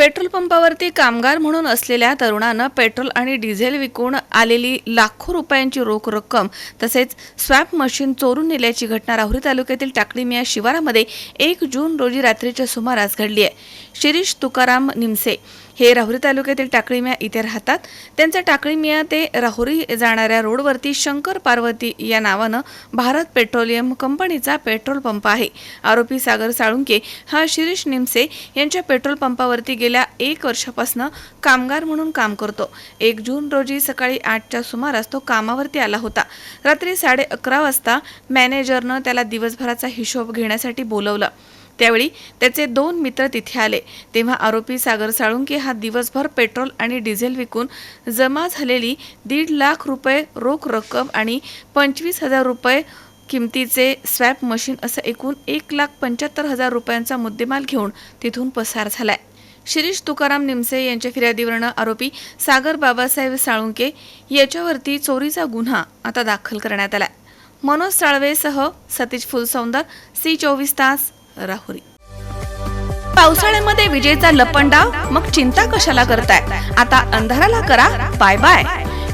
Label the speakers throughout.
Speaker 1: Petrol पंपावरती कामगार म्हणून असलेल्या तरुणानं पेट्रोल आणि डिझेल विकून आलेली लाखो रुपयांची रोख रक्कम तसेच स्वॅप मशीन चोरून नेल्याची घटना राहुरी तालुक्यातील टाकळीमिया शिवारामध्ये एक जून रोजी रात्रीच्या सुमारास घडली आहे. शिरीष तुकाराम निमसे हे राहुरी तालुक्यातील टाकळीमिया इथे राहतात. त्यांचा टाकळीमिया ते राहुरी जाणाऱ्या रोडवरती शंकर पार्वती या नावानं भारत पेट्रोलियम कंपनीचा पेट्रोल पंप आहे. आरोपी सागर साळुंके हा शिरीष निमसे यांच्या पेट्रोल पंपावरती गेले एक वर्षापासून कामगार म्हणून काम करतो. एक जून रोजी सकाळी आठच्या सुमारास तो कामावरती आला होता. रात्री साडे अकरा वाजता मॅनेजरनं त्याला दिवसभराचा हिशोब घेण्यासाठी बोलवलं. त्यावेळी त्याचे दोन मित्र तिथे आले. तेव्हा आरोपी सागर साळुंके हा दिवसभर पेट्रोल आणि डिझेल विकून जमा झालेली दीड लाख रुपये रोख रक्कम आणि पंचवीस हजार रुपये किमतीचे स्वॅप मशीन असं एकूण एक लाख पंच्याहत्तर हजार रुपयांचा मुद्देमाल घेऊन तिथून पसार झालाय. शिरीष तुकाराम निमसे यांच्या फिर्यादीवरनं आरोपी सागर बाबासाहेब साळुंके याच्यावरती चोरीचा गुन्हा आता दाखल करण्यात आलाय. मनोज साळवेसह सतीश फुलसौंदर सी चोवीस तास राहुरी. पावसाळ्यामध्ये विजेचा लपंडाव मग चिंता कशाला करताय? आता अंधाराला करा बाय बाय.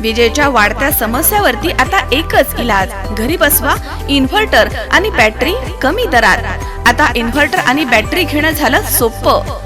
Speaker 1: विजेच्या वाढत्या समस्यावरती आता एकच इलाज घरी बसवा इन्व्हर्टर आणि बॅटरी कमी दरात. आता इन्व्हर्टर आणि बॅटरी घेणं झालं सोपं.